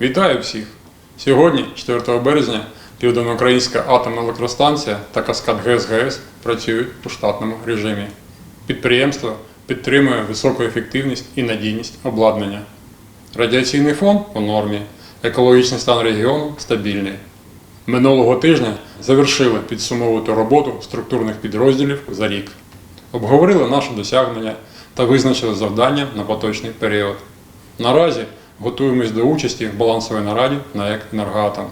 Вітаю всіх! Сьогодні, 4 березня, Південноукраїнська атомна електростанція та Каскад ГЕС працюють у штатному режимі. Підприємство підтримує високу ефективність і надійність обладнання. Радіаційний фон у нормі, екологічний стан регіону стабільний. Минулого тижня завершили підсумовувати роботу структурних підрозділів за рік. Обговорили наші досягнення та визначили завдання на поточний період. Наразі готуємось до участі в балансовій нараді на «Енергоатом».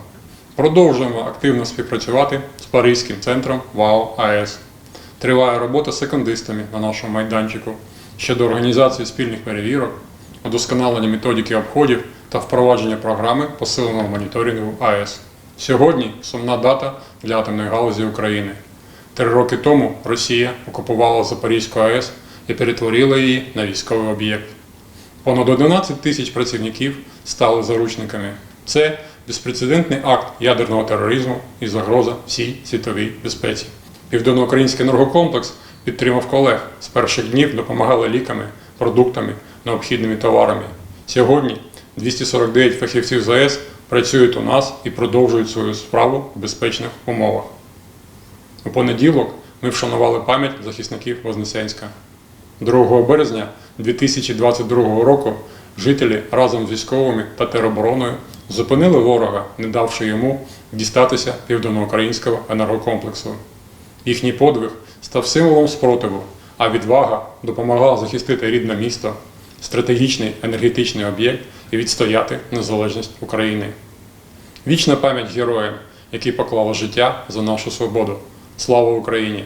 Продовжуємо активно співпрацювати з Паризьким центром ВАО АЕС. Триває робота з секондистами на нашому майданчику щодо організації спільних перевірок, удосконалення методики обходів та впровадження програми посиленого моніторингу АЕС. Сьогодні сумна дата для атомної галузі України. Три роки тому Росія окупувала Запорізьку АЕС і перетворила її на військовий об'єкт. Понад 11 тисяч працівників стали заручниками. Це безпрецедентний акт ядерного тероризму і загроза всій світовій безпеці. Південноукраїнський енергокомплекс підтримав колег з перших днів, допомагали ліками, продуктами, необхідними товарами. Сьогодні 249 фахівців ЗАЕС працюють у нас і продовжують свою справу в безпечних умовах. У понеділок ми вшанували пам'ять захисників Вознесенська. 2 березня 2022 року жителі разом з військовими та теробороною зупинили ворога, не давши йому дістатися південноукраїнського енергокомплексу. Їхній подвиг став символом спротиву, а відвага допомогла захистити рідне місто, стратегічний енергетичний об'єкт і відстояти незалежність України. Вічна пам'ять героям, які поклали життя за нашу свободу. Слава Україні!